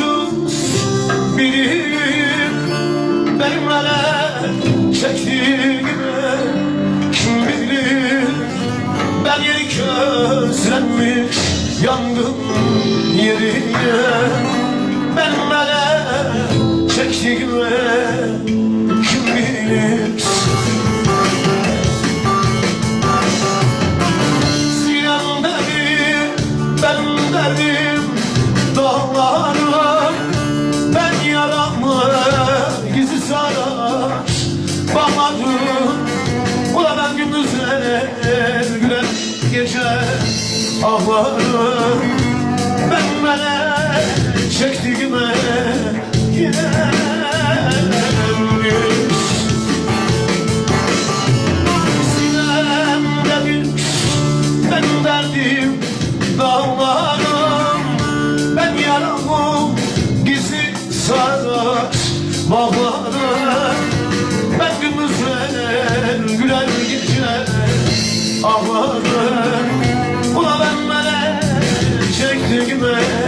Ellersiz gamsız bilir Benim neler çektiğimi Kim bilir Ben yeni közlenmiş Yandım yerine Benim neler çektiğimi gece Ağlarım, ben melek çektiğime Yine Sinemde bir ben derdim dağlarım. Ben yaramım gizli sarar bağlarım melek çektiğime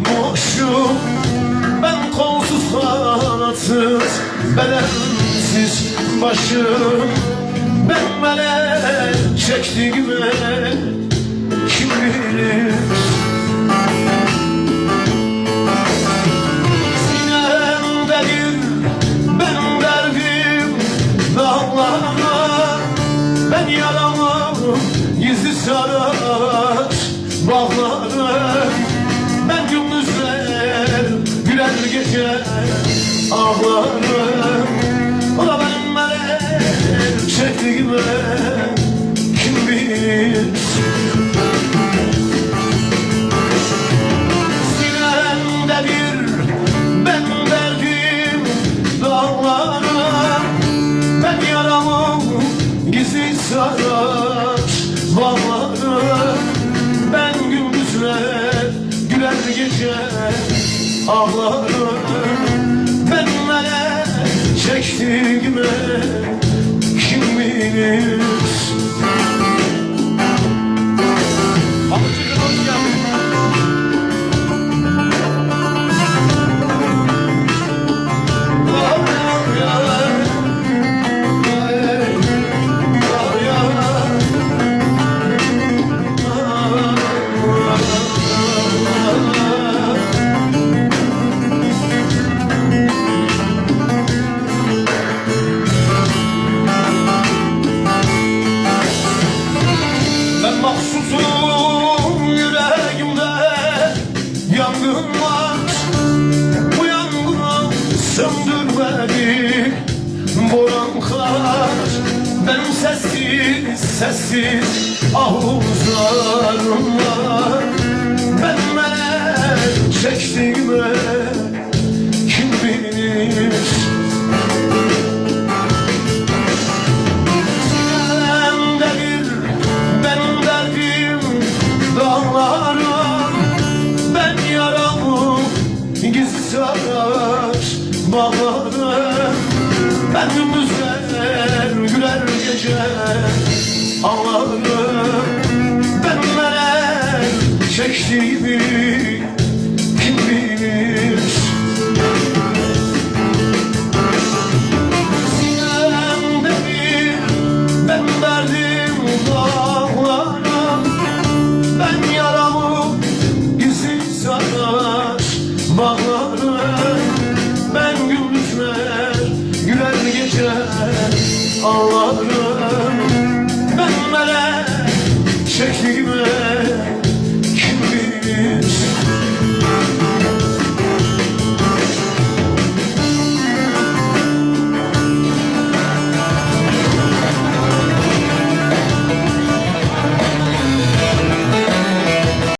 boşum Ben kolsuz kanatsız, bedensiz başım. Ben melek çektiğime kim bilir? Sinemdedir benim derdim dağlarına. Ben yaramı gizli sarar bağlarım gece ağlarım Ola benim melek kim bilir? Sinemde bir ben derdim dağlara. Ben yaramı gizli sarar bağlarım Ben gündüzler güler gece ağlarım Ben melek çektiğime kim bilir söndürmedi Boran kar Benim sessiz sessiz ahuzlarım var Ben melek çektiğime kim bilir? Ben yaramı gizli sarar gece ağlarım Ben melek çektiğimi